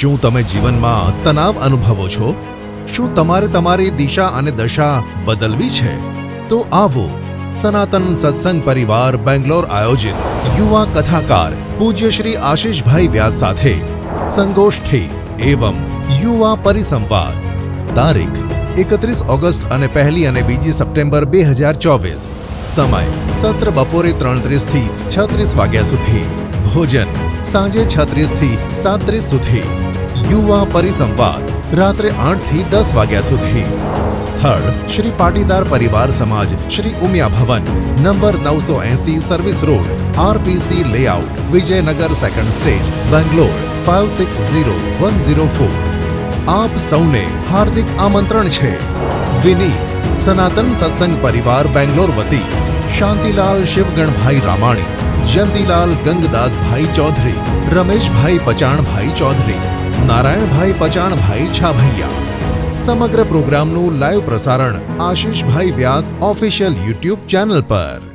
શું તમે જીવનમાં તણાવ અનુભવો છો? શું તમારે તમારી દિશા અને દશા બદલવી છે? તો આવો સનાતન સત્સંગ પરિવાર બેંગ્લોર આયોજિત યુવા કથાકાર પૂજ્ય શ્રી આશીષભાઈ વ્યાસ સાથે સંગોષ્ઠી એવં યુવા પરિસંવાદ. તારીખ એકત્રીસ ઓગસ્ટ અને પહેલી અને બીજી સપ્ટેમ્બર બે હજાર ચોવીસ. સમય સત્ર બપોરે ત્રણ ત્રીસથી છત્રીસ વાગ્યા સુધી. ભોજન સાંજે છત્રીસથી સાત્રીસ સુધી. યુવા પરિસંવાદ રાત્રે આઠ થી દસ વાગ્યા સુધી સ્થળ શ્રી પાટીદાર પરિવાર સમાજ શ્રી ઉમિયા ભવન નંબર નવસો AC service road RPC layout Vijayanagar second stage Bangalore five six zero one zero four આપ સૌને હાર્દિક આમંત્રણ છે વિનીત સનાતન સત્સંગ પરિવાર બેંગ્લોર વતી શાંતિલાલ શિવગણભાઈ રામાણી જયંતિલાલ ગંગદાસભાઈ ચૌધરી રમેશભાઈ પચાણભાઈ ચૌધરી નારાયણભાઈ પચાણભાઈ છાભૈયા. સમગ્ર પ્રોગ્રામનું લાઈવ પ્રસારણ Ashishbhai Vyas official YouTube channel પર.